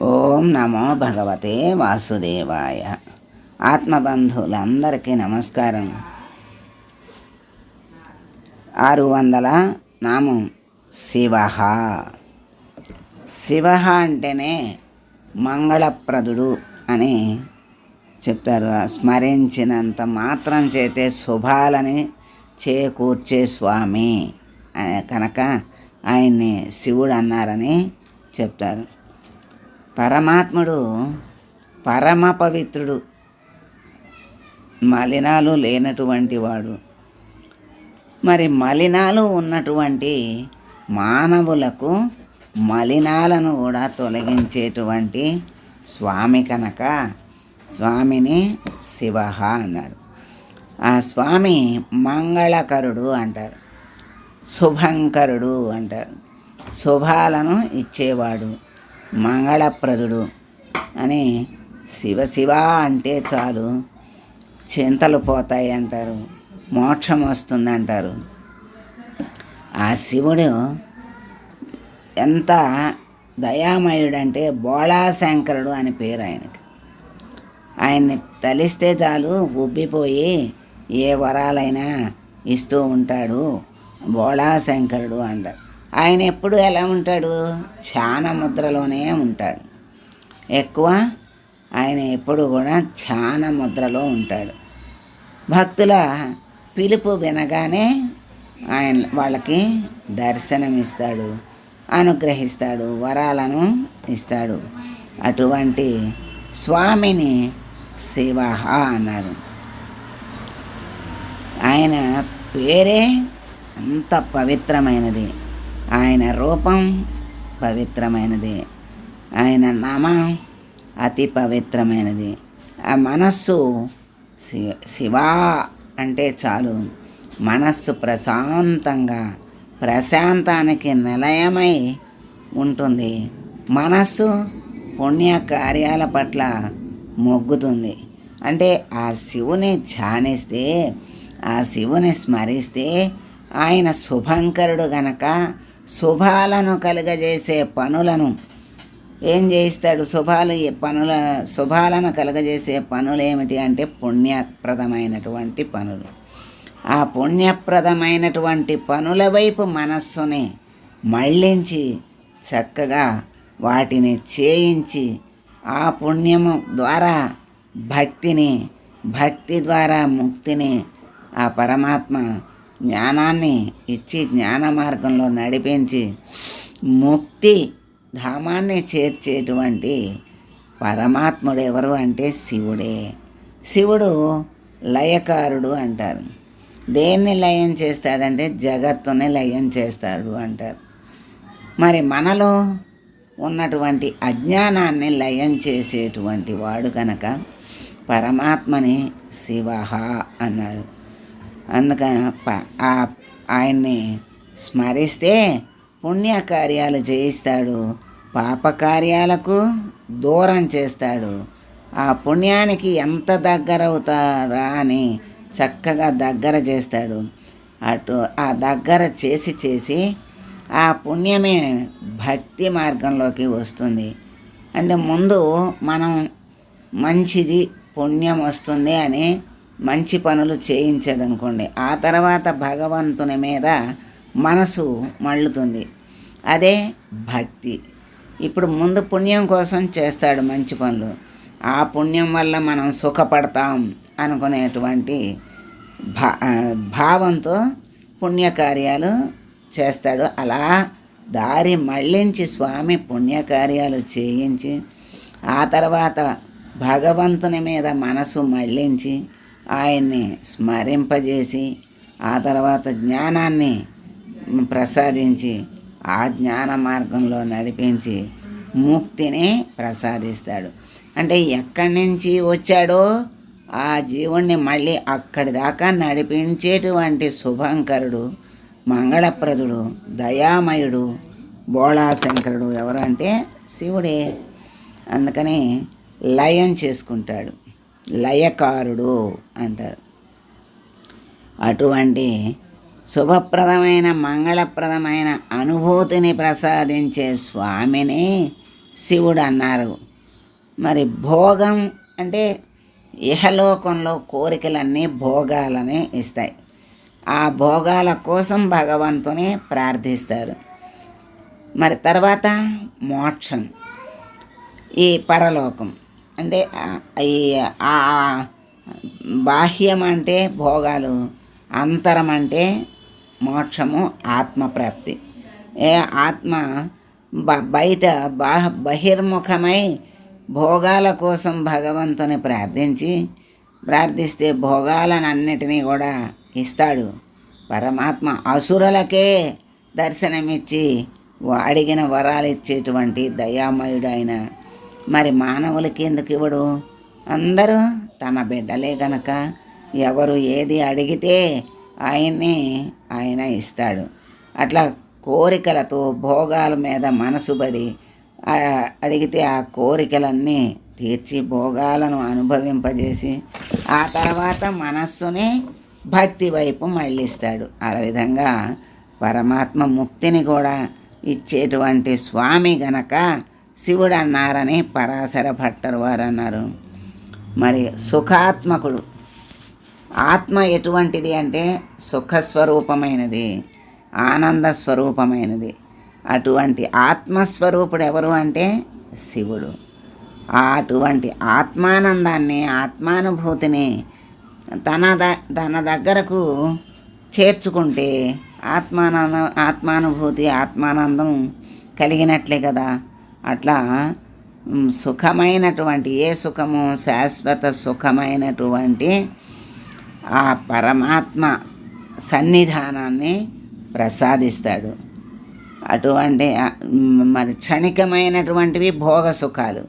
ఓం నమో భగవతే వాసుదేవాయ. ఆత్మబంధువులందరికీ నమస్కారం. ఆరు వందల నామం శివ శివ అంటేనే మంగళప్రదుడు అని చెప్తారు. స్మరించినంత మాత్రం చేతే శుభాలని చేకూర్చే స్వామి అనే కనుక ఆయన్ని శివుడు అన్నారని చెప్తారు. పరమాత్ముడు పరమ పవిత్రుడు మలినాలు లేనటువంటి వాడు. మరి మలినాలు ఉన్నటువంటి మానవులకు మలినాలను కూడా తొలగించేటువంటి స్వామి కనుక స్వామిని శివ అన్నారు. ఆ స్వామి మంగళకరుడు అంటారు. శుభంకరుడు అంటారు. శుభాలను ఇచ్చేవాడు. మంగళప్రదుడు అని శివ శివ అంటే చాలు. చింతలు పోతాయి అంటారు. మోక్షం వస్తుంది అంటారు ఆ శివుడు ఎంత దయామయుడంటే బోళాశంకరుడు అని పేరు ఆయనకి. ఆయన్ని తలిస్తే చాలు ఉబ్బిపోయి ఏ వరాలైనా ఇస్తూ ఉంటాడు బోళాశంకరుడు అంటారు. ఆయన ఎప్పుడు ఎలా ఉంటాడు? ధ్యాన ముద్రలోనే ఉంటాడు. ఎక్కువ ఆయన ఎప్పుడు కూడా ధ్యాన ముద్రలో ఉంటాడు. భక్తుల పిలుపు వినగానే ఆయన వాళ్ళకి దర్శనమిస్తాడు అనుగ్రహిస్తాడు వరాలను ఇస్తాడు. అటువంటి స్వామిని శివహ అన్నారు. ఆయన పేరే అంత పవిత్రమైనది. ఆయన రూపం పవిత్రమైనది. ఆయన నామం అతి పవిత్రమైనది. ఆ మనస్సు శివ శివ అంటే చాలు. మనస్సు ప్రశాంతంగా ప్రశాంతానికి నిలయమై ఉంటుంది. మనస్సు పుణ్య కార్యాల పట్ల మొగ్గుతుంది. అంటే ఆ శివుని ధ్యానిస్తే ఆ శివుని స్మరిస్తే ఆయన శుభంకరుడు గనక శుభాలను కలుగజేసే పనులను. ఏం చేయిస్తాడు శుభాలు పనుల శుభాలను కలుగజేసే పనులు ఏమిటి అంటే పుణ్యప్రదమైనటువంటి పనులు. ఆ పుణ్యప్రదమైనటువంటి పనుల వైపు మనస్సుని మళ్ళించి చక్కగా వాటిని చేయించి ఆ పుణ్యము ద్వారా భక్తిని భక్తి ద్వారా ముక్తిని ఆ పరమాత్మ జ్ఞానాన్ని ఇచ్చి జ్ఞాన మార్గంలో నడిపించి ముక్తి ధామాన్ని చేర్చేటువంటి పరమాత్ముడు ఎవరు అంటే శివుడే. శివుడు లయకారుడు అంటారు. దేన్ని లయం చేస్తాడంటే జగత్తుని లయం చేస్తాడు అంటారు. మరి మనలో ఉన్నటువంటి అజ్ఞానాన్ని లయం చేసేటువంటి వాడు కనుక పరమాత్మని శివ అన్నారు. అందుకని ఆయన్ని స్మరిస్తే పుణ్యకార్యాలు చేయిస్తాడు. పాపకార్యాలకు దూరం చేస్తాడు. ఆ పుణ్యానికి ఎంత దగ్గర అవుతారా అని చక్కగా దగ్గర చేస్తాడు. అటు ఆ దగ్గర చేసి చేసి ఆ పుణ్యమే భక్తి మార్గంలోకి వస్తుంది. అంటే ముందు మనం మంచిది పుణ్యం వస్తుంది అని మంచి పనులు చేయించదనుకోండి ఆ తర్వాత భగవంతుని మీద మనసు మళ్ళుతుంది. అదే భక్తి. ఇప్పుడు ముందు పుణ్యం కోసం చేస్తాడు మంచి పనులు. ఆ పుణ్యం వల్ల మనం సుఖపడతాం అనుకునేటువంటి భా భావంతో పుణ్యకార్యాలు చేస్తాడు. అలా దారి మళ్ళించి స్వామి పుణ్యకార్యాలు చేయించి ఆ తర్వాత భగవంతుని మీద మనసు మళ్ళించి ఆయన్ని స్మరింపజేసి ఆ తర్వాత జ్ఞానాన్ని ప్రసాదించి ఆ జ్ఞాన మార్గంలో నడిపించి ముక్తిని ప్రసాదిస్తాడు. అంటే ఎక్కడి నుంచి వచ్చాడో ఆ జీవుణ్ణి మళ్ళీ అక్కడి దాకా నడిపించేటువంటి శుభంకరుడు మంగళప్రదుడు దయామయుడు బోళాశంకరుడు ఎవరంటే శివుడే. అందుకని లయం చేసుకుంటాడు. లయకారుడు అంటారు. అటువంటి శుభప్రదమైన మంగళప్రదమైన అనుభూతిని ప్రసాదించే స్వామిని శివుడు అన్నారు. మరి భోగం అంటే ఇహలోకంలో కోరికలన్నీ భోగాలనే ఇస్తాయి. ఆ భోగాల కోసం భగవంతుని ప్రార్థిస్తారు. మరి తర్వాత మోక్షం ఈ పరలోకం. అంటే ఆ- ఆ బాహ్యం అంటే భోగాలు అంతరం అంటే మోక్షము ఆత్మప్రాప్తి ఏ ఆత్మ బ బయట బాహ బహిర్ముఖమై భోగాల కోసం భగవంతుని ప్రార్థించి ప్రార్థిస్తే భోగాలనన్నిటినీ కూడా ఇస్తాడు. పరమాత్మ అసురులకే దర్శనమిచ్చి అడిగిన వరాలు ఇచ్చేటువంటి దయామయుడు మరి మానవులకి ఎందుకు ఇవ్వడు? అందరూ తన బిడ్డలే గనక ఎవరు ఏది అడిగితే ఆయన్ని ఆయన ఇస్తాడు. అట్లా కోరికలతో భోగాల మీద మనసుబడి అడిగితే ఆ కోరికలన్నీ తీర్చి భోగాలను అనుభవింపజేసి ఆ తర్వాత మనస్సుని భక్తి వైపు మళ్ళిస్తాడు. ఆ విధంగా పరమాత్మ ముక్తిని కూడా ఇచ్చేటువంటి స్వామి గనక శివుడు అన్నారని పరాశర భట్టరు వారు అన్నారు మరి సుఖాత్మకుడు ఆత్మ ఎటువంటిది అంటే సుఖస్వరూపమైనది ఆనంద స్వరూపమైనది అటువంటి ఆత్మస్వరూపుడు ఎవరు అంటే శివుడు. అటువంటి ఆత్మానందాన్ని ఆత్మానుభూతిని తన ద తన దగ్గరకు చేర్చుకుంటే ఆత్మానంద ఆత్మానుభూతి ఆత్మానందం కలిగినట్లే కదా. అట్లా సుఖమైనటువంటి ఏ సుఖము? శాశ్వత సుఖమైనటువంటి ఆ పరమాత్మ సన్నిధానాన్ని ప్రసాదిస్తాడు. అటువంటి మరి క్షణికమైనటువంటివి భోగ సుఖాలు.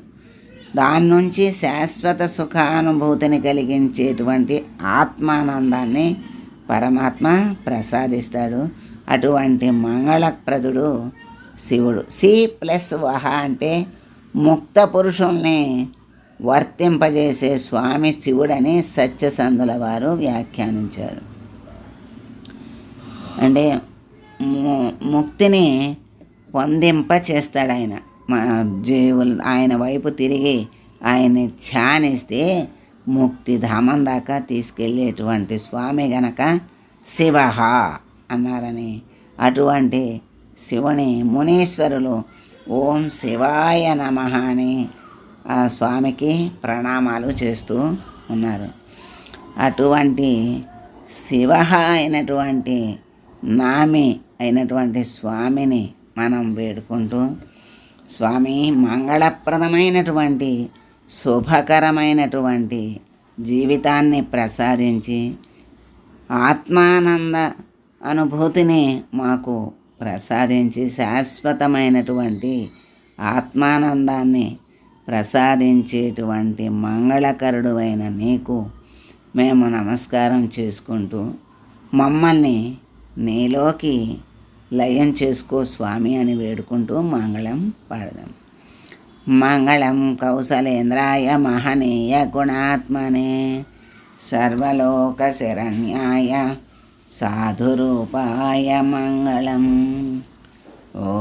దాని నుంచి శాశ్వత సుఖానుభూతిని కలిగించేటువంటి ఆత్మానందాన్ని పరమాత్మ ప్రసాదిస్తాడు. అటువంటి మంగళప్రదుడు శివుడు. సి ప్లస్ వహ అంటే ముక్త పురుషుల్ని వర్తింపజేసే స్వామి శివుడని సత్యసంధుల వారు వ్యాఖ్యానించారు. అంటే ముక్తిని పొందింప చేస్తాడు ఆయన మా జీవులు ఆయన వైపు తిరిగి ఆయన్ని ధ్యానిస్తే ముక్తి ధామం దాకా తీసుకెళ్ళేటువంటి స్వామి గనక శివ అన్నారని అటువంటి శివుని మునీశ్వరులు. ఓం శివాయ నమ అని ఆ స్వామికి ప్రణామాలు చేస్తూ ఉన్నారు. అటువంటి శివ అయినటువంటి నామి అయినటువంటి స్వామిని మనం వేడుకుంటూ స్వామి మంగళప్రదమైనటువంటి శుభకరమైనటువంటి జీవితాన్ని ప్రసాదించి ఆత్మానంద అనుభూతిని మాకు ప్రసాదించి శాశ్వతమైనటువంటి ఆత్మానందాన్ని ప్రసాదించేటువంటి మంగళకరుడు అయిన నీకు మేము నమస్కారం చేసుకుంటూ మమ్మల్ని నీలోకి లయం చేసుకో స్వామి అని వేడుకుంటూ మంగళం పాడదాం. మంగళం కౌశలేంద్రాయ మహనీయ గుణాత్మనే సర్వలోక శరణ్యాయ సాధురూపాయ మంగళం. ఓ